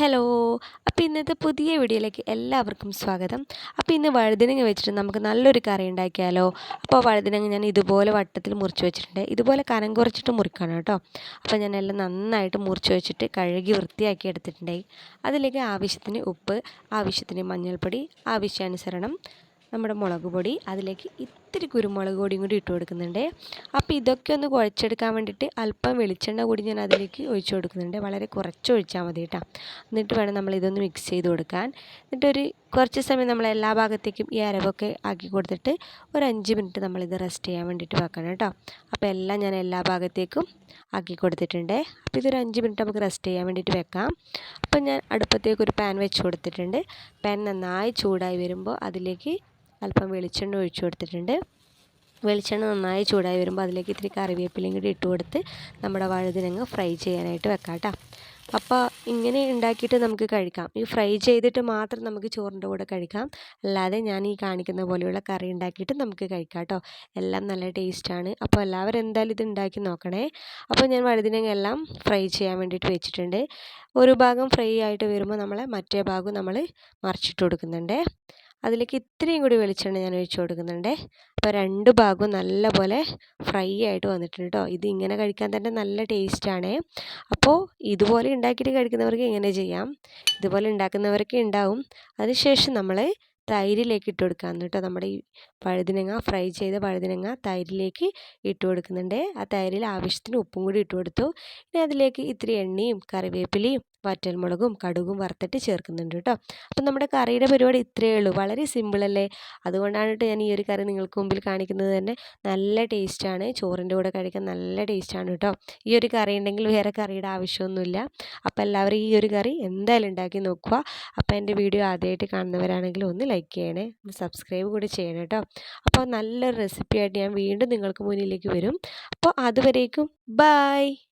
Hello. അപ്പോൾ ഇന്നത്തെ പുതിയ വീഡിയോയിലേക്ക് എല്ലാവർക്കും സ്വാഗതം. അപ്പോൾ ഇന്ന് വഴുതനങ്ങ വെച്ചിട്ട് നമുക്ക് നല്ലൊരു കറി ഉണ്ടാക്കിയാലോ. അപ്പോൾ വഴുതനങ്ങ ഞാൻ ഇതുപോലെ വട്ടത്തിൽ മുറിച്ച് വെച്ചിട്ടുണ്ട്. ഇതുപോലെ കനം കുറച്ചിട്ട് മുറിക്കണം കേട്ടോ. അപ്പോൾ ഞാൻ എല്ലാം നന്നായിട്ട് മുറിച്ച് വെച്ചിട്ട് കഴുകി വൃത്തിയാക്കി എടുത്തിട്ടുണ്ടായി അതിലേക്ക് ആവശ്യത്തിന് ഉപ്പ് ആവശ്യത്തിന് മഞ്ഞൾപ്പൊടി ആവശ്യാനുസരണം നമ്മുടെ മുളക് പൊടി അതിലേക്ക് ഇത്തിരി കുരുമുളക് പൊടിയും കൂടി ഇട്ട് കൊടുക്കുന്നുണ്ട്. അപ്പോൾ ഇതൊക്കെ ഒന്ന് കുഴച്ചെടുക്കാൻ വേണ്ടിയിട്ട് അല്പം വെളിച്ചെണ്ണ കൂടി ഞാൻ അതിലേക്ക് ഒഴിച്ചു കൊടുക്കുന്നുണ്ട്. വളരെ കുറച്ച് ഒഴിച്ചാൽ മതി കേട്ടോ. എന്നിട്ട് വേണം നമ്മൾ ഇതൊന്ന് മിക്സ് ചെയ്ത് കൊടുക്കാൻ. എന്നിട്ടൊരു കുറച്ച് സമയം നമ്മൾ എല്ലാ ഭാഗത്തേക്കും ഈ അരവൊക്കെ ആക്കി കൊടുത്തിട്ട് ഒരു അഞ്ച് മിനിറ്റ് നമ്മളിത് റെസ്റ്റ് ചെയ്യാൻ വേണ്ടിയിട്ട് വെക്കണം കേട്ടോ. അപ്പോൾ എല്ലാം ഞാൻ എല്ലാ ഭാഗത്തേക്കും ആക്കി കൊടുത്തിട്ടുണ്ട്. അപ്പോൾ ഇതൊരു അഞ്ച് മിനിറ്റ് നമുക്ക് റെസ്റ്റ് ചെയ്യാൻ വേണ്ടിയിട്ട് വെക്കാം. അപ്പോൾ ഞാൻ അടുപ്പത്തേക്ക് ഒരു പാൻ വെച്ച് കൊടുത്തിട്ടുണ്ട്. പാൻ നന്നായി ചൂടായി വരുമ്പോൾ അതിലേക്ക് അല്പം വെളിച്ചെണ്ണ ഒഴിച്ചു കൊടുത്തിട്ടുണ്ട്. വെളിച്ചെണ്ണ നന്നായി ചൂടായി വരുമ്പോൾ അതിലേക്ക് ഇത്തിരി കറിവേപ്പിലയും കൂടി ഇട്ട് കൊടുത്ത് നമ്മുടെ വഴുതിനങ്ങ് ഫ്രൈ ചെയ്യാനായിട്ട് വെക്കാം കേട്ടോ അപ്പോൾ ഇങ്ങനെ ഉണ്ടാക്കിയിട്ട് നമുക്ക് കഴിക്കാം. ഈ ഫ്രൈ ചെയ്തിട്ട് മാത്രം നമുക്ക് ചോറിന്റെ കൂടെ കഴിക്കാം. അല്ലാതെ ഞാൻ ഈ കാണിക്കുന്ന പോലെയുള്ള കറി ഉണ്ടാക്കിയിട്ട് നമുക്ക് കഴിക്കാം കേട്ടോ എല്ലാം നല്ല ടേസ്റ്റാണ് അപ്പോൾ എല്ലാവരും എന്തായാലും ഇത് ഉണ്ടാക്കി നോക്കണേ. അപ്പോൾ ഞാൻ വഴുതിനങ്ങ എല്ലാം ഫ്രൈ ചെയ്യാൻ വേണ്ടിയിട്ട് വെച്ചിട്ടുണ്ട്. ഒരു ഭാഗം ഫ്രൈ ആയിട്ട് വരുമ്പോൾ നമ്മളെ മറ്റേ ഭാഗം നമ്മൾ മറിച്ചിട്ട് കൊടുക്കുന്നുണ്ട്. അതിലേക്ക് ഇത്രയും കൂടി വെളിച്ചെണ്ണ ഞാൻ ഒഴിച്ചു കൊടുക്കുന്നുണ്ട്. അപ്പോൾ രണ്ട് ഭാഗവും നല്ലപോലെ ഫ്രൈ ആയിട്ട് വന്നിട്ടുണ്ട് കേട്ടോ. ഇത് ഇങ്ങനെ കഴിക്കാൻ തന്നെ നല്ല ടേസ്റ്റാണ് അപ്പോൾ ഇതുപോലെ ഉണ്ടാക്കിയിട്ട് കഴിക്കുന്നവർക്ക് ഇങ്ങനെ ചെയ്യാം. ഇതുപോലെ ഉണ്ടാക്കുന്നവർക്ക് ഉണ്ടാവും. അതിനുശേഷം നമ്മൾ തൈരിലേക്ക് ഇട്ട് കൊടുക്കാം കേട്ടോ. നമ്മുടെ ഈ പഴുതിനങ്ങ ഫ്രൈ ചെയ്ത പഴുതിനങ്ങ തൈരിലേക്ക് ഇട്ട് കൊടുക്കുന്നുണ്ട്. ആ തൈരിൽ ആവശ്യത്തിന് ഉപ്പും കൂടി ഇട്ട് കൊടുത്തു. ഇനി അതിലേക്ക് ഇത്തിരി എണ്ണയും കറിവേപ്പിലയും വറ്റൽമുളകും കടുകും വറുത്തിട്ട് ചേർക്കുന്നുണ്ട് കേട്ടോ. അപ്പം നമ്മുടെ കറിയുടെ പരിപാടി ഇത്രയേ ഉള്ളൂ. വളരെ സിമ്പിൾ അല്ലേ? അതുകൊണ്ടാണ് ഞാൻ ഈ ഒരു കറി നിങ്ങൾക്ക് മുമ്പിൽ കാണിക്കുന്നത് തന്നെ. നല്ല ടേസ്റ്റാണ് ചോറിന്റെ കൂടെ കഴിക്കാൻ നല്ല ടേസ്റ്റാണ് കേട്ടോ. ഈ ഒരു കറി ഉണ്ടെങ്കിൽ വേറെ കറിയുടെ ആവശ്യമൊന്നുമില്ല. അപ്പോൾ എല്ലാവരും ഈ ഒരു കറി എന്തായാലും ഉണ്ടാക്കി നോക്കുക. അപ്പോൾ എന്റെ വീഡിയോ ആദ്യമായിട്ട് കാണുന്നവരാണെങ്കിൽ ഒന്ന് ലൈക്ക് ചെയ്യണേ. സബ്സ്ക്രൈബ് കൂടി ചെയ്യണം കേട്ടോ. അപ്പോൾ നല്ലൊരു റെസിപ്പി ആയിട്ട് ഞാൻ വീണ്ടും നിങ്ങൾക്ക് മുന്നിലേക്ക് വരും. അപ്പോൾ അതുവരേക്കും. ബായ്